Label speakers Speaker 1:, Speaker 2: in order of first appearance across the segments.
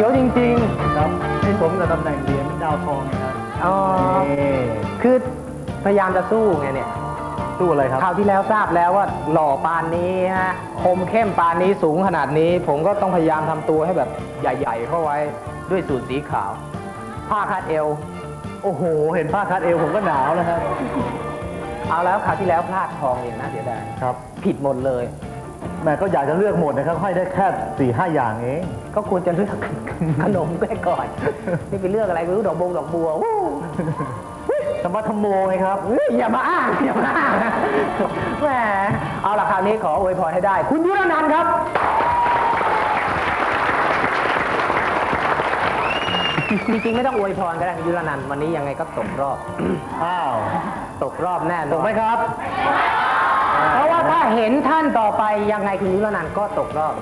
Speaker 1: ขียวจริง
Speaker 2: ครับให้สมกับตำแหน่งเหรียญดาวทองนะครับ
Speaker 1: ๆอ๋อ
Speaker 2: นี่
Speaker 1: คือพยายามจะสู้ไงเนี่ย
Speaker 2: ตู้อะไรครับ
Speaker 1: คราวที่แล้วทราบแล้วว่าหล่อปานนี้ฮะคมเข้มปานนี้สูงขนาดนี้ ผมก็ต้องพยายามทำตัวให้แบบใหญ่ ๆ เข้าไว้ด้วยสูทสีขาว ผ้าคาดเอว
Speaker 2: โอ้โห เห็นผ้าคาดเอวผมก็หนาวนะครับ
Speaker 1: เอาแล้วคราวที่แล้วพลาดทองอย่างน่าเสียดาย
Speaker 2: ครับ
Speaker 1: ผิดหมดเลย
Speaker 2: แม่ก็อยากจะเลือกหมดนะครับให้ได้แค่สี่ห้าอย่างเอง
Speaker 1: ก็ควรจะเลือก ขนมแก้ก่อน นี่ไปเลือกอะไรไม่รู้ดอกบงดอกบัววู้
Speaker 2: ธรรมะธรรมโมไงครับ
Speaker 1: เฮ้ยอย่ามาอ้างอย่ามาอ้างแหมเอาล่ะคราวนี้ขออวยพรให้ได้ คุณยุรนันท์ครับ จริงๆไม่ต้องอวยพรก็ได้คุณยุรนันท์วันนี้ยังไงก็ตกรอบ
Speaker 2: อ้าว
Speaker 1: ตกรอบแน่น
Speaker 2: ถู
Speaker 1: อกน
Speaker 2: ไหมครับ
Speaker 1: เพราะว่าถ้าเห็นท่านต่อไปยังไงคุณยุรนันท์ก็ตกรอบ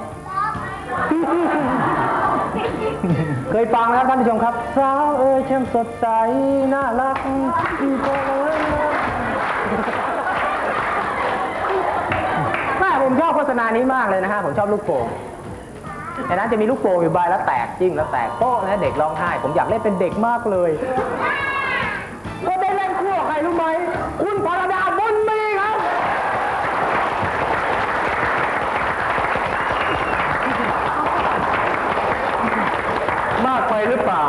Speaker 1: เคยฟังแล้วท่านผู้ชมครับ สาวเอ๋ยช่างสดใสน่ารักอีโกเลยแม่ผมชอบโฆษณานี้มากเลยนะฮะผมชอบลูกโป่งในนั้นจะมีลูกโป่งอยู่ใบแล้วแตกจริงแล้วแตกโป๊ะนะเด็กร้องไห้ ผมอยากเล่นเป็นเด็กมากเลยก็ได้เล่นคู่กับใครรู้ไหมคุณพรดาบุญมีครับ
Speaker 2: มากไปหรือเปล่า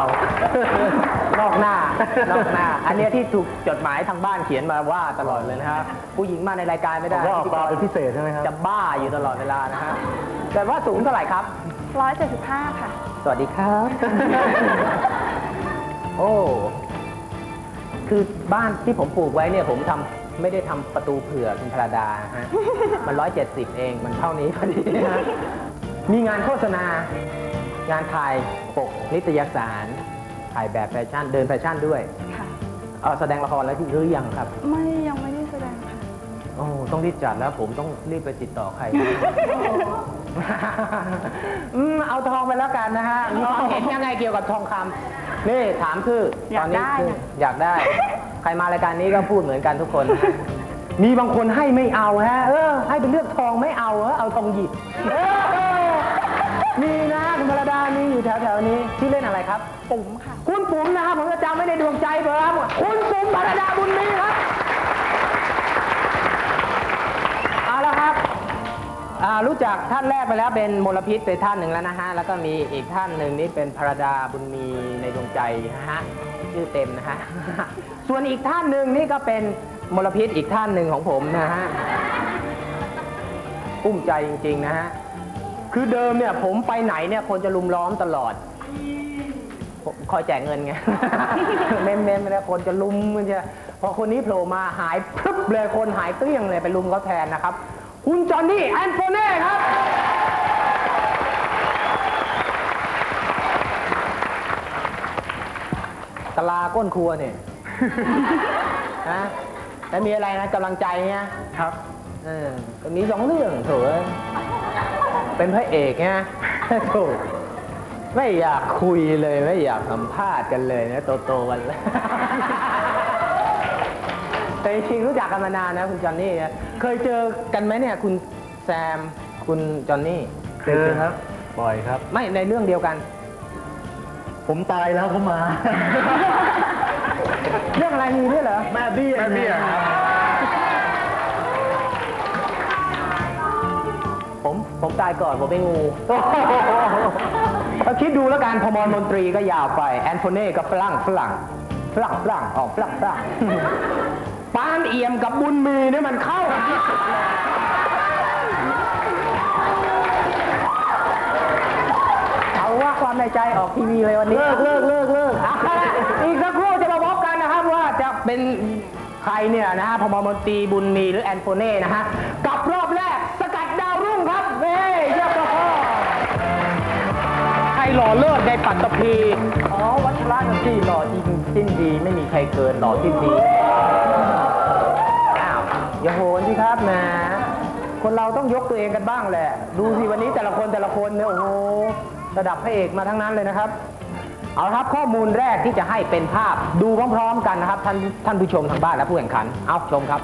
Speaker 1: นอกหน้านอกหน้า อันเนี้ยที่ถูกจดหมายทางบ้านเขียนมาว่าตลอดเลยนะฮะผู้หญิงมาในรายการไม่ได้
Speaker 2: ผมว่าออกมาเป็นพิเศษใช่ไหมครับ
Speaker 1: จะบ้าอยู่ตลอดเวลานะฮะแต่ว่าสูงเท่าไหร่ครับ
Speaker 3: 175 ค่ะ
Speaker 1: สวัสดีครับ โอ้ คือบ้านที่ผมปลูกไว้เนี่ยผมทำไม่ได้ทำประตูเผื่อคุณพระดานะฮะ มันร้อยเจ็ดสิบเองมันเท่านี้พอดีนะฮะมีงานโฆษณา งานถ่ายปก นิตยสารถ่ายแบบแฟชั่นเดินแฟชั่นด้วย
Speaker 3: ค่ะ
Speaker 1: เออแสดงละครแล้วหรือยังครับ
Speaker 3: ไม่ยังไม่ได้แสดงค่ะ
Speaker 1: โอ้ต้องรีบจัดแล้วผมต้องรีบไปติดต่อใคร อืมเอาทองไปแล้วกันนะฮะมีความเห็นยังไงเกี่ยวกับทองคำนี่ถามคืออยา
Speaker 3: ก
Speaker 1: ตอนนี้
Speaker 3: ได้
Speaker 1: คือ
Speaker 3: นะ
Speaker 1: อยากได้ ใครมารายการนี้ก็พูดเหมือนกันทุกคน มีบางคนให้ไม่เอาฮะ เออ ให้ไปเลือกทองไม่เอาเออเอาทองหยิบเออมีนะคุณ พรดามีอยู่แถวๆนี้ที่อเล่นอะไรครับ
Speaker 3: ปุ๋มค่ะ
Speaker 1: คุณปุ๋มนะครับผมจะจำไม่ได้ดวงใจเบอร์ครับคุณปุ๋มพรดาบุญมีครับเอาละครับอ่ารู้จักท่านแรกไปแล้วเป็นมลพิษไปท่านหนึ่งแล้วนะฮะแล้วก็มีอีกท่านหนึ่งนี่เป็นพรดาบุญมีในดวงใจนะฮะชื่อเต็มนะฮะ ส่วนอีกท่านหนึ่งนี่ก็เป็นมลพิษอีกท่านหนึ่งของผมนะฮะกุ้มใจจริง ๆ นะฮะ คือเดิมเนี่ยผมไปไหนเนี่ยคนจะลุมล้อมตลอด ผมคอยแจกเงินไง เมมเมมแล้วคนจะลุมมันจะพอคนนี้โผล่มาหายพรึบเลยคนหายเกลี้ยงเลยไปลุมเขาแทนนะครับ คุณจอห์นนี่แอนโฟเน่ครับกะลาก้นครัวเนี่ย นะแล้วมีอะไรนะกำลังใจเนี่ย
Speaker 2: ครับ
Speaker 1: เออก็มีสองเรื่องโถเอ้ย เป็นพระเอกไงโถไม่อยากคุยเลยไม่อยากสัมภาษณ์กันเลยนะโตๆกันเลยแต่จริงๆรู้จักกันมานานนะคุณจอห์นนี่นะเคยเจอกันไหมเนี่ย คุณแซมคุณจอห์นนี่
Speaker 2: เจอครับ บ่อยครับ
Speaker 1: ไม่ในเรื่องเดียวกัน
Speaker 2: ผมตายแล้วเขามา
Speaker 1: เรื่องอะไรมีด้วยเหรอ
Speaker 2: แม่เบี้ย
Speaker 4: แม่เบี้ยครับ
Speaker 1: ตายก่อนผมเป็นงู ก็คิดดูแล้วกันพมรมนตรีก็ยาวไป แอนโทเน่ก็ฝรั่งฝรั่งฝรั่งฝรั่งออกฝรั่งฝรั่งปานเอี่ยมกับบุญมีเนี่ยมันเข้ากันที่สุดเลยเอาว่าความในใจออกทีวีเลยวันนี้
Speaker 2: เลิกเลิกเลิกเลิก
Speaker 1: เอาละอีกสักครู่จะมาพบกันนะครับว่าจะเป็นใครเนี่ยนะฮะพมรมนตรีบุญมีหรือแอนโทเน่นะฮะ หล่อเลิศในปัตตภีอ๋อวัชระที่หล่อจริงสิ้นดีไม่มีใครเกินหล่อสิ้นดีอ้าวอย่าโหนสิครับแหมคนเราต้องยกตัวเองกันบ้างแหละ ดูสิวันนี้แต่ละคนแต่ละคนเนี่ยโอ้โหระดับพระเอกมาทั้งนั้นเลยนะครับ เอาละครับข้อมูลแรกที่จะให้เป็นภาพดูพร้อมๆกันนะครับ ท่านท่านผู้ชมทางบ้านและผู้แข่งขัน เอาชมครับ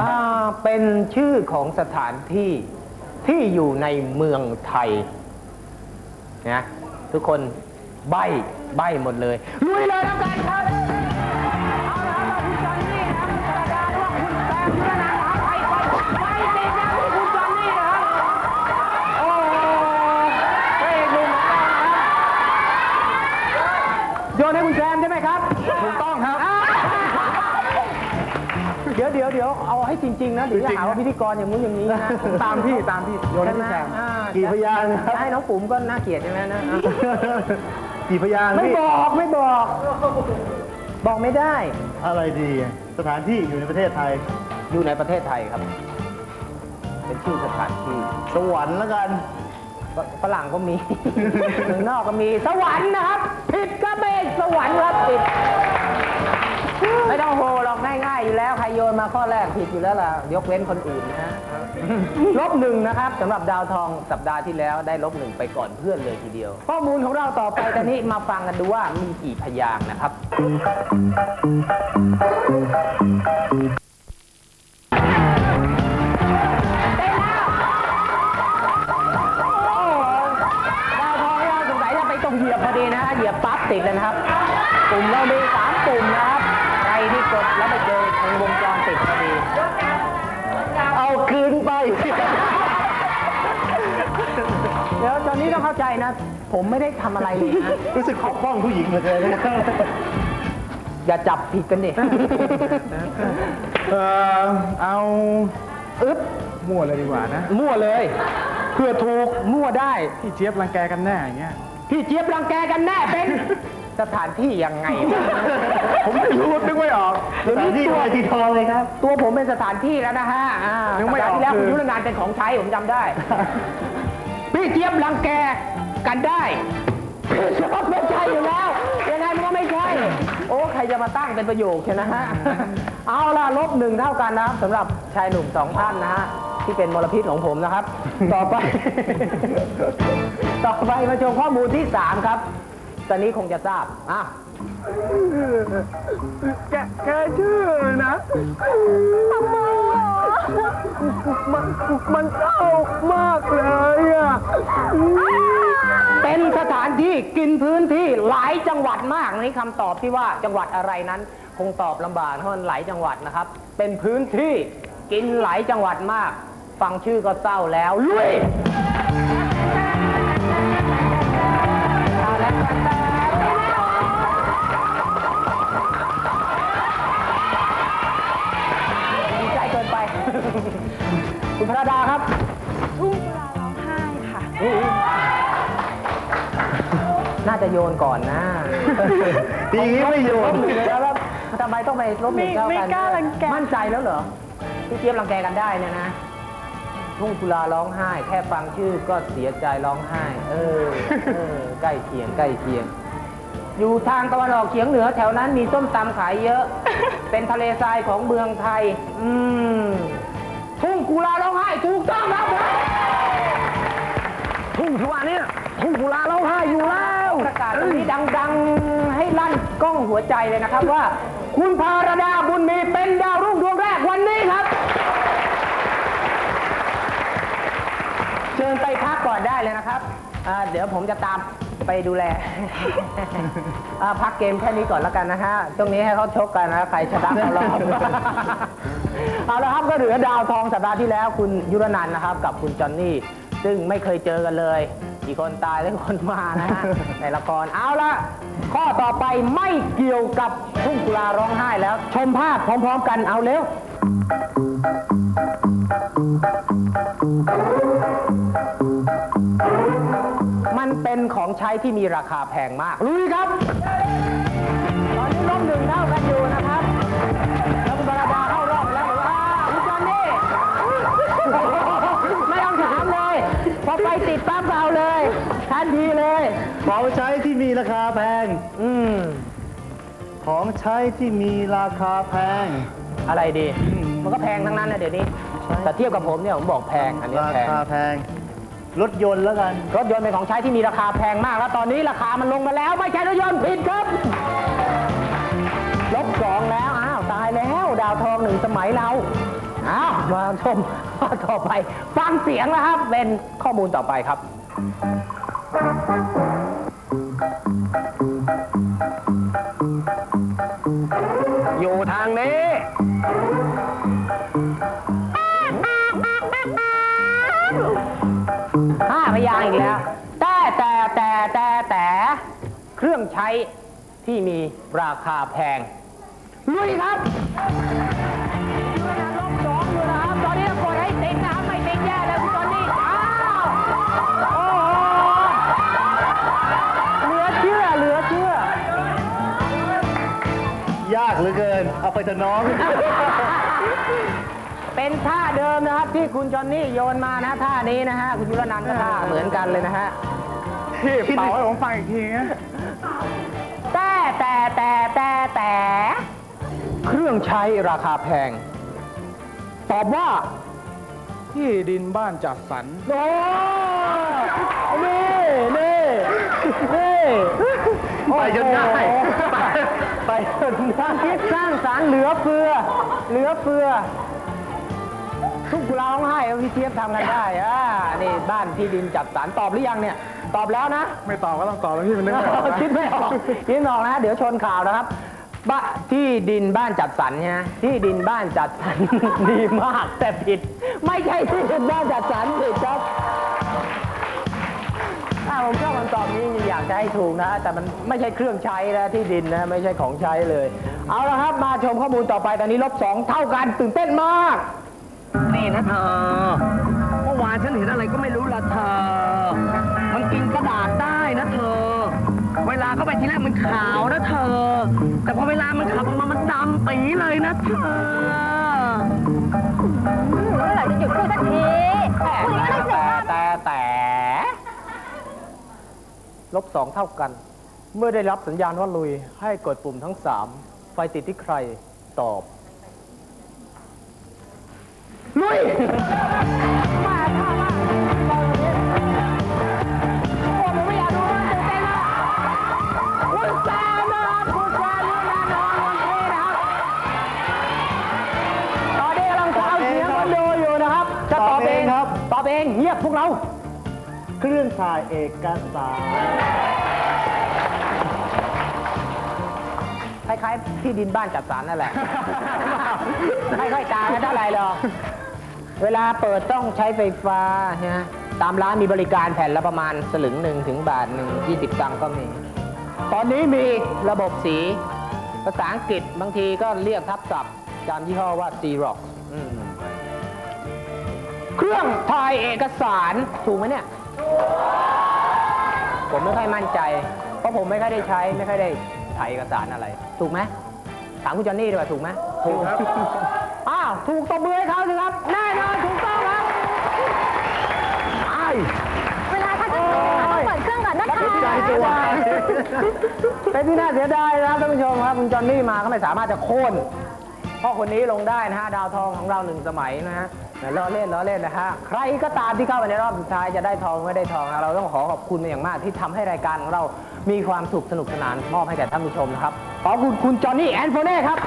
Speaker 1: อ่าเป็นชื่อของสถานที่ที่อยู่ในเมืองไทยนะทุกคนใบใบหมดเลยลุยเลยแล้วกันครับ ดี๋ยวเอาให้จริง ๆ นะเดี๋ยวจะหาว่าพิธีกรอย่างนู้นอย่างนี้นะ
Speaker 2: ตามพี่ตามพี่โยนให้พี่แซม
Speaker 1: อ่า
Speaker 2: กี่พยางค์ครับ
Speaker 1: ให้น้องปุ๋มก็น่าเกลียดใช่ไหมนะอะ
Speaker 2: กี่พยางค์
Speaker 1: ไม่
Speaker 2: พี่
Speaker 1: บอกไม่บอก บอกไม่ได้
Speaker 2: อะไรดี สถานที่อยู่ในประเทศไทย
Speaker 1: อยู่ในประเทศไทยครับ เป็นชื่อสถานที่
Speaker 2: สวรรค์แล้วกัน
Speaker 1: ฝฝรั่งก็มี เมืองนอกก็มีสวรรค์นะครับผิดก็ไม่สวรรค์ครับผิดไม่ต้องโหหรอก ง่ายๆอยู่แล้ว ใครโยนมาข้อแรกผิดอยู่แล้วล่ะ ยกเว้นคนอื่นนะฮะลบหนึ่งนะครับสำหรับดาวทองสัปดาห์ที่แล้วได้ลบหนึ่งไปก่อนเพื่อนเลยทีเดียว ข้อมูลของเราต่อไปตอนนี้มาฟังกันดูว่ามีกี่พยางค์นะครับได้แล้วโอ้โหดาวทองเราสงสัยจะไปตรงเหยียบพอดีนะฮะเหยียบปั๊บติดเลยนะครับปุ่มเรามี อนนี้ต้องเข้าใจนะ ผมไม่ได้ทำอะไรเลยนะ
Speaker 2: รู้สึกขอบป้องผู้หญิงเหลือเกินนะครับ
Speaker 1: อย่าจับผิดกันดิ
Speaker 2: เออเอา
Speaker 1: อึ๊บ
Speaker 2: มั่วเลยดีกว่านะ
Speaker 1: มั่วเลย เพื่อถูกมั่วได้
Speaker 2: พี่เจี๊ยบรังแกกันแน่อย่างเงี้ย
Speaker 1: พี่เจี๊ยบรังแกกันแน่เป็น สถานที่ยังไงวะ
Speaker 2: ผมไม่รู้นึกไม่ออก
Speaker 1: เดี๋ยวนี้
Speaker 2: ที่
Speaker 1: ตัว
Speaker 2: อะไรที่ทองเลยครับ
Speaker 1: ตัวผมเป็นสถานที่แล้วนะฮะอ่า
Speaker 2: นึกไม่ออก
Speaker 1: สัปดาห์ที่แล้ว
Speaker 2: คือ
Speaker 1: คุณยุรนานเป็นของใช้ผมจำได้ พี่เจี๊ยบรังแกกันได้ไม่ใช่อยู่แล้วยังไงมันก็ไม่ใช่ โอ้ใครจะมาตั้งเป็นประโยคใช่นะฮะ เอาล่ะลบหนึ่งเท่ากันนะครับสำหรับชายหนุ่มสองท่านนะฮะที่เป็นมลพิษของผมนะครับ ต่อไป ต่อไปมาชมข้อมูลที่สามครับ ตอนนี้คงจะทราบอะ
Speaker 2: แกแกชื่อนะทำไมอะ มันมันเศร้ามากเลยอะ
Speaker 1: เป็นสถานที่กินพื้นที่หลายจังหวัดมากนี่คำตอบที่ว่าจังหวัดอะไรนั้น คงตอบลำบากเพราะมันหลายจังหวัดนะครับ เป็นพื้นที่กินหลายจังหวัดมาก ฟังชื่อก็เศร้าแล้วลุย ดาครับ
Speaker 3: ทุ่งกุลาร้องไห้ค่ะ
Speaker 1: น่าจะโยนก่อนนะ
Speaker 2: ทีนี้ไม่โย
Speaker 1: ล
Speaker 2: น
Speaker 1: บหนึ่งแล้วครับทำไมต้องไปลบหนึ่งเท่ากัน
Speaker 3: ไม่กล้ารังแก
Speaker 1: มั่นใจแล้วเหรอพี่เจี๊ยบรังแกกันได้เนี่ยนะทุ่งกุลาร้องไห้ แค่ฟังชื่อก็เสียใจร้องไห้ เออเออใกล้เคียงใกล้เคียง อยู่ทางตะวันออกเฉียงเหนือแถวนั้นมีส้มตำขายเยอะ เป็นทะเลทรายของเมืองไทย อืมทุ่ง กุลาร้องไห้ถูกต้องครับ
Speaker 2: ทุ่งที่ว่าเนี่ยทุ่งกุลาร้องไห้อยู่แล้ว
Speaker 1: ประกาศตรงนี้ดังๆ ให้ลั่นกล้องหัวใจเลยนะครับว่า คุณภารดาบุญมีเป็นดาวรุ่งดวงแรกวันนี้ครับ เชิญไปพักก่อนได้เลยนะครับอ่าเดี๋ยวผมจะตามไปดูแล อ่าพักเกมแค่นี้ก่อนแล้วกันนะฮะช่วงนี้ให้เขาชกกันนะ ใครชนะเขารอบ เอาละครับก็เหลือดาวทองสัปดาห์ที่แล้วคุณยุรนันท์นะครับ กับคุณจอนนี่ ซึ่งไม่เคยเจอกันเลยอีกคนตายและคนมานะฮะ ในละครเอาละข้อต่อไปไม่เกี่ยวกับทุ่งกุลาร้องไห้แล้ว ชมภาพพร้อมๆกันเอาเร็ว มันเป็นของใช้ที่มีราคาแพงมากลุยครับ ตอนนี้ลบหนึ่งเท่ากันอยู่นะ ของ
Speaker 2: ใช้ที่มีราคาแพง
Speaker 1: อะไรดี มันก็แพงทั้งนั้นนะเดี๋ยวนี้
Speaker 2: ใช่
Speaker 1: แต่เทียบกับผมเนี่ยผมบอกแพง อันนี้
Speaker 2: รา
Speaker 1: แพง
Speaker 2: คาแพง รถยนต์แล้วกัน
Speaker 1: รถยนต์เป็นของใช้ที่มีราคาแพงมาก แล้วตอนนี้ราคามันลงมาแล้ว ไม่ใช่รถยนต์ผิดครับ ลบสองแล้ว อ้าวตายแล้ว ดาวทองหนึ่งสมัยเรา อ้าวมาชมข้อต่อไป ฟังเสียงนะครับ เป็นข้อมูลต่อไปครับ อีกแล้ว แต่แต่แต่แต่แต่เครื่องใช้ที่มีราคาแพงลุยครับอยู่นะลบสองอยู่นะครับตอนนี้ต้องกดให้ติดนะครับไม่ติดแย่เลยคุณตอนนี้อ้าวโอ้โหเหลือเชื่อเหลือเชื่อ
Speaker 2: ยากเหลือเกิน เอาไปเถอะน้อง
Speaker 1: เป็นท่าเดิมนะครับที่คุณจอนนี่โยนมานะท่านี้นะฮะคุณยุรนันท์ก็ท่าเหมือนกันเลยนะฮะ
Speaker 2: พี่เป่าให้ผมฟังอีกทีนะ
Speaker 1: แต่แต่แต่แต่แต่เครื่องใช้ราคาแพง ตอบว่า
Speaker 2: ที่ดินบ้านจัดสรร
Speaker 1: โอ้นี่นี่นี่
Speaker 2: ไปจนได้
Speaker 1: ไปไปจนได้คิดสร้างสารรค์เหลือเฟือ เหลือเฟือ ทุกเราร้องไห้เอาพี่เทียบทำกันได้อ่านี่บ้านที่ดินจัดสรรตอบหรือยังเนี่ย ตอบแล้วนะ
Speaker 2: ไม่ตอบก็ต้องตอบแล้วพี่มันนึกไม่ออกนะ
Speaker 1: คิดไม่ออกคิดไม่ออกนะ เดี๋ยวชนข่าวนะครับบ้าที่ดินบ้านจัดสรรใช่ไหมที่ดินบ้านจัดสรร ดีมากแต่ผิด ไม่ใช่ที่ดินบ้านจัดสรรผิดครับถ้าผมชอบคำตอบนี้อยากจะให้ถูกนะแต่มันไม่ใช่เครื่องใช้นะที่ดินนะไม่ใช่ของใช้เลย เอาละครับมาชมข้อมูลต่อไปตอนนี้ลบสองเท่ากันตื่นเต้นมาก
Speaker 4: นี่นะเธอ เมื่อวานฉันเห็นอะไรก็ไม่รู้ละเธอ มันกินกระดาษได้นะเธอ เวลาเข้าไปทีแรกมันขาวนะเธอ แต่พอเวลามันขับออกมา มันดำปีเลยนะเธอ
Speaker 3: เมื่อไหร่จะหยุดพูดสักทีพูดอย่างนี้ก็ได้เสีย
Speaker 1: แต่
Speaker 3: ภาพ
Speaker 1: แต่แต่ลบสองเท่ากัน เมื่อได้รับสัญญาณว่าลุยให้กดปุ่มทั้งสามไฟติดที่ใครตอบ ลุยมาท่ามากตอนนี้โอ้ผมไม่อยากดูมันตื่นเต้นมากคุณแซมนะครับคุณแซมยูนานอนวันนี้นะครับตอนนี้กำลังฟังเสียงคนดูอยู่นะครับจะตอบเอง
Speaker 2: ตอบเองครับ
Speaker 1: ตอบเองเงียบพวกเรา
Speaker 2: เครื่องถ่ายเอกสาร
Speaker 1: คล้ายๆที่ดินบ้านจัดสรรนั่นแหละไม่ค่อยต่างกันเท่าไหร่หรอก เวลาเปิดต้องใช้ไฟฟ้านะตามร้านมีบริการแผ่นละประมาณสลึงหนึ่งถึงบาทหนึ่งยี่สิบตังค์ก็มี ตอนนี้มีระบบสี ภาษาอังกฤษบางทีก็เรียกทับศัพท์จำยี่ห้อว่า Xerox อืมเครื่องถ่ายเอกสารถูกไหมเนี่ย ผมไม่ค่อยมั่นใจ เพราะผมไม่ค่อยได้ใช้ไม่ค่อยได้ถ่ายเอกสารอะไร ถูกไหมถามคุณจอนนี่ดีกว่าถูกไหมถูกครับ อ้าวถูกตบมือให้เขาสิครับ แน่นอนถูกต้องครับไอ้
Speaker 3: เวลาท่านจะพูดต้องเปิดเครื่องก่อนนะคะ
Speaker 2: ใจจะวาย
Speaker 1: เป็นที่น่าเสียดายนะครับท่านผู้ชมครับคุณจอนนี่มาก็ไม่สามารถจะโค่นพ่อคนนี้ลงได้นะฮะดาวทองของเราหนึ่งสมัยนะฮะล้อเล่นล้อเล่นนะฮะใครก็ตามที่เข้าไปในรอบสุดท้ายจะได้ทองไม่ได้ทองนะเราต้องขอขอบคุณเป็นอย่างมากที่ทำให้รายการของเรามีความสุขสนุกสนานมอบให้แก่ท่านผู้ชมนะครับขอบคุณคุณจอห์นนี่แอนโฟเน่ครับ